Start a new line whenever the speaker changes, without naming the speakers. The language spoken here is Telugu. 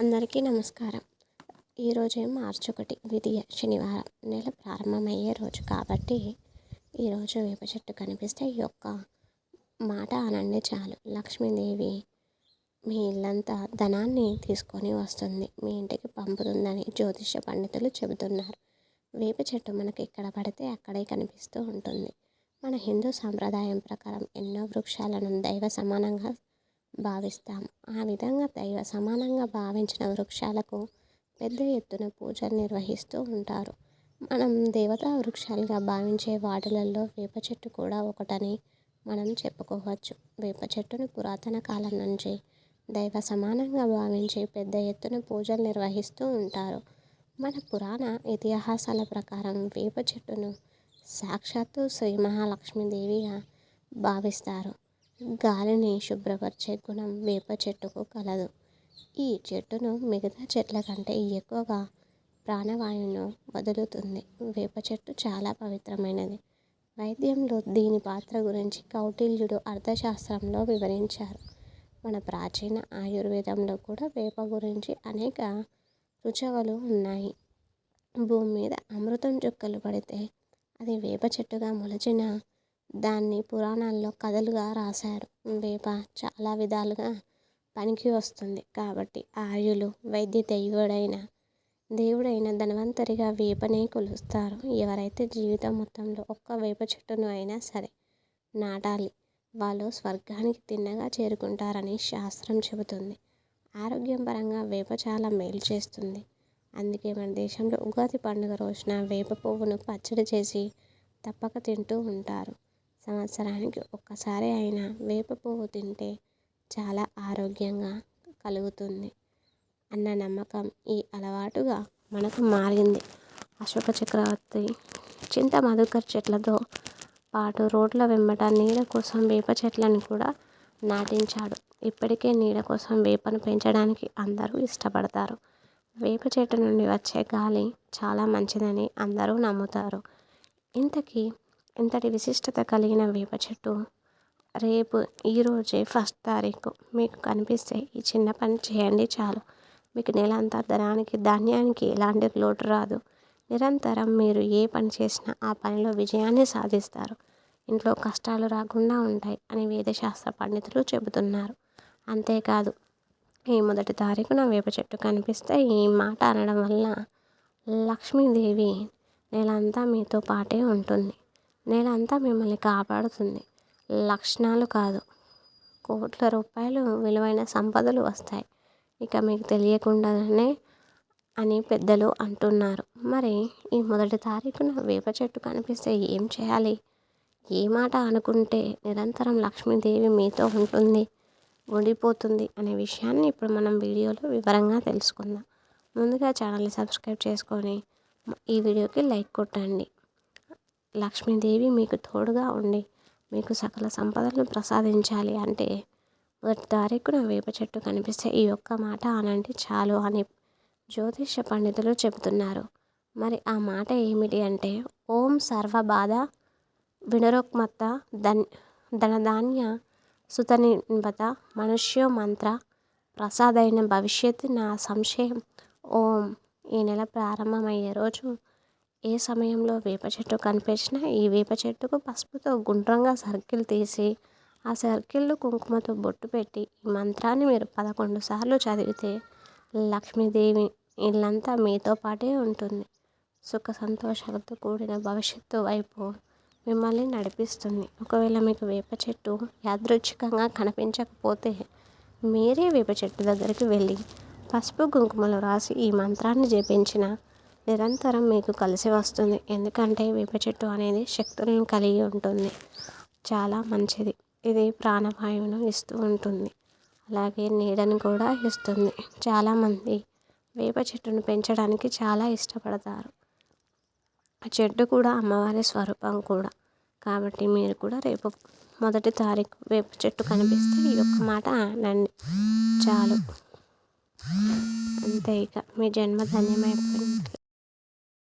అందరికీ నమస్కారం. ఈరోజే మార్చి ఒకటి విధియ శనివారం నెల ప్రారంభమయ్యే రోజు కాబట్టి ఈరోజు వేప చెట్టు కనిపిస్తే ఈ యొక్క మాట అనండి చాలు. లక్ష్మీదేవి మీ ఇల్లంతా ధనాన్ని తీసుకొని వస్తుంది. మీ ఇంటికి పంపుతుందని జ్యోతిష పండితులు చెబుతున్నారు. వేప చెట్టు మనకి ఎక్కడ పడితే అక్కడే కనిపిస్తూ ఉంటుంది. మన హిందూ సాంప్రదాయం ప్రకారం ఎన్నో వృక్షాలను దైవ సమానంగా భావిస్తాము. ఆ విధంగా దైవ సమానంగా భావించిన వృక్షాలకు పెద్ద ఎత్తున పూజలు నిర్వహిస్తూ ఉంటారు. మనం దేవతా వృక్షాలుగా భావించే వాటిలలో వేప చెట్టు కూడా ఒకటని మనం చెప్పుకోవచ్చు. వేప చెట్టును పురాతన కాలం నుంచి దైవ సమానంగా భావించి పెద్ద ఎత్తున పూజలు నిర్వహిస్తూ ఉంటారు. మన పురాణ ఇతిహాసాల ప్రకారం వేప చెట్టును సాక్షాత్తు శ్రీ మహాలక్ష్మీదేవిగా భావిస్తారు. గాలిని శుభ్రపరిచే గుణం వేప చెట్టుకు కలదు. ఈ చెట్టును మిగతా చెట్ల కంటే ఎక్కువగా ప్రాణవాయువును వదులుతుంది. వేప చెట్టు చాలా పవిత్రమైనది. వైద్యంలో దీని పాత్ర గురించి కౌటిల్యుడు అర్థశాస్త్రంలో వివరించారు. మన ప్రాచీన ఆయుర్వేదంలో కూడా వేప గురించి అనేక రుచవలు ఉన్నాయి. భూమి మీద అమృతం చుక్కలు పడితే అది వేప చెట్టుగా మొలచిన దాన్ని పురాణాల్లో కథలుగా రాశారు. వేప చాలా విధాలుగా పనికి వస్తుంది. కాబట్టి ఆయులు వైద్య దైవుడైన దేవుడైన ధనవంతరిగా వేపనే కొలుస్తారు. ఎవరైతే జీవితం మొత్తంలో ఒక్క వేప చెట్టును అయినా సరే నాటాలి వాళ్ళు స్వర్గానికి తిన్నగా చేరుకుంటారని శాస్త్రం చెబుతుంది. ఆరోగ్యం పరంగా వేప చాలా మేలు చేస్తుంది. అందుకే మన దేశంలో ఉగాది పండుగ రోజున వేప పువ్వును పచ్చడి చేసి తప్పక తింటూ ఉంటారు. సంవత్సరానికి ఒక్కసారి అయినా వేప పువ్వు తింటే చాలా ఆరోగ్యంగా కలుగుతుంది అన్న నమ్మకం ఈ అలవాటుగా మనకు మారింది. అశోక చక్రవర్తి చింత మధుకర్ చెట్లతో పాటు రోడ్ల వెంబట నీడ కోసం వేప చెట్లను కూడా నాటించాడు. ఇప్పటికే నీడ కోసం వేపను పెంచడానికి అందరూ ఇష్టపడతారు. వేప చెట్టు నుండి వచ్చే గాలి చాలా మంచిదని అందరూ నమ్ముతారు. ఇంతకీ ఇంతటి విశిష్టత కలిగిన వేప చెట్టు? రేపు ఈరోజే ఫస్ట్ తారీఖు. మీకు కనిపిస్తే ఈ చిన్న పని చేయండి చాలు. మీకు నెల అంతా ధనానికి ధాన్యానికి ఎలాంటి లోటు రాదు. నిరంతరం మీరు ఏ పని చేసినా ఆ పనిలో విజయాన్ని సాధిస్తారు. ఇంట్లో కష్టాలు రాకుండా ఉంటాయి అని వేదశాస్త్ర పండితులు చెబుతున్నారు. అంతేకాదు ఈ మొదటి తారీఖున వేప చెట్టు కనిపిస్తే ఈ మాట అనడం వల్ల లక్ష్మీదేవి నెలంతా మీతో పాటే ఉంటుంది. నేలంతా అంతా మిమ్మల్ని కాపాడుతుంది. లక్షణాలు కాదు. కోట్ల రూపాయలు విలువైన సంపదలు వస్తాయి. ఇక మీకు తెలియకుండానే అని పెద్దలు అంటున్నారు. మరి ఈ మొదటి తారీఖున వేప చెట్టు కనిపిస్తే ఏం చేయాలి? ఏ మాట అనుకుంటే నిరంతరం లక్ష్మీదేవి మీతో ఉంటుంది ఉండిపోతుంది అనే విషయాన్ని ఇప్పుడు మనం వీడియోలో వివరంగా తెలుసుకుందాం. ముందుగా ఛానల్ని సబ్స్క్రైబ్ చేసుకొని ఈ వీడియోకి లైక్ కొట్టండి. లక్ష్మీదేవి మీకు తోడుగా ఉండి మీకు సకల సంపదలను ప్రసాదించాలి అంటే మొదటి తారీఖున వేప చెట్టు కనిపిస్తే ఈ ఒక్క మాట అనండి చాలు అని జ్యోతిష పండితులు చెబుతున్నారు. మరి ఆ మాట ఏమిటి అంటే ఓం సర్వబాధ వినరోక్మత్త ధన్ ధనధాన్య సుతనింబత మనుష్యో మంత్ర ప్రసాదైన భవిష్యత్తు నా సంశయం. ఓం. ఈ నెల ప్రారంభమయ్యే రోజు ఏ సమయంలో వేప చెట్టు కనిపించినా ఈ వేప చెట్టుకు పసుపుతో గుండ్రంగా సర్కిల్ తీసి ఆ సర్కిల్లో కుంకుమతో బొట్టు పెట్టి ఈ మంత్రాన్ని మీరు పదకొండు సార్లు చదివితే లక్ష్మీదేవి ఇల్లంతా మీతో పాటే ఉంటుంది. సుఖ సంతోషాలతో కూడిన భవిష్యత్తు వైపు మిమ్మల్ని నడిపిస్తుంది. ఒకవేళ మీకు వేప చెట్టు యాదృచ్ఛికంగా కనిపించకపోతే మీరే వేప చెట్టు దగ్గరికి వెళ్ళి పసుపు కుంకుమలు రాసి ఈ మంత్రాన్ని జపించిన నిరంతరం మీకు కలిసి వస్తుంది. ఎందుకంటే వేప చెట్టు అనేది శక్తులను కలిగి ఉంటుంది. చాలా మంచిది. ఇది ప్రాణవాయువును ఇస్తూ ఉంటుంది. అలాగే నీడను కూడా ఇస్తుంది. చాలామంది వేప చెట్టును పెంచడానికి చాలా ఇష్టపడతారు. ఆ చెట్టు కూడా అమ్మవారి స్వరూపం కూడా. కాబట్టి మీరు కూడా రేపు మొదటి తారీఖు వేప చెట్టు కనిపిస్తే ఈ ఒక్క మాట అనండి చాలు. అంతే ఇక. మీ జన్మ ధన్యమైపోయింది